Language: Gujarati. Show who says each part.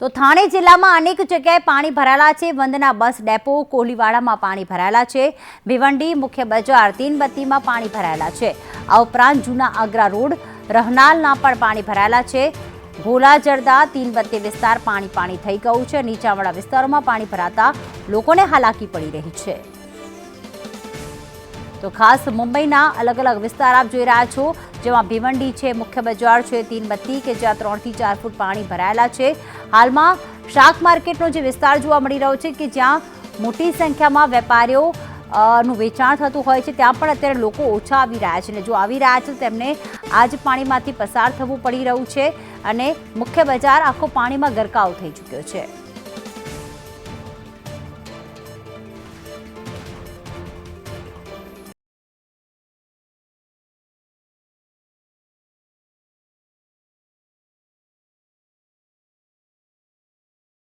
Speaker 1: તો થાણે જિલ્લામાં અનેક જગ્યાએ પાણી ભરાયેલા છે. વંદના બસ ડેપો, કોલીવાડામાં પાણી ભરાયેલા છે. ભિવંડી મુખ્ય બજાર તીનબત્તીમાં પાણી ભરાયેલા છે. આ ઉપરાંત જૂના આગ્રા રોડ, રહનાલના પણ પાણી ભરાયેલા છે. ભોલા, જરદા, તીનબત્તી વિસ્તાર પાણી પાણી થઈ ગયું છે. નીચાવાળા વિસ્તારોમાં પાણી ભરાતા લોકોને હાલાકી પડી રહી છે. તો ખાસ મુંબઈના અલગ અલગ વિસ્તાર આપ જોઈ રહ્યા છો. જેમાં ભીવંડી છે, મુખ્ય બજાર છે, તીનબત્તી કે જ્યાં ત્રણથી ચાર ફૂટ પાણી ભરાયેલા છે. હાલમાં શાક માર્કેટનો જે વિસ્તાર જોવા મળી રહ્યો છે કે જ્યાં મોટી સંખ્યામાં વેપારીઓ નું વેચાણ થતું હોય છે, ત્યાં પણ અત્યારે લોકો ઓછા આવી રહ્યા છે અને જો આવી રહ્યા છે તેમને આ જ પાણીમાંથી પસાર થવું પડી રહ્યું છે અને મુખ્ય બજાર આખો પાણીમાં ગરકાવ થઈ ચૂક્યો છે.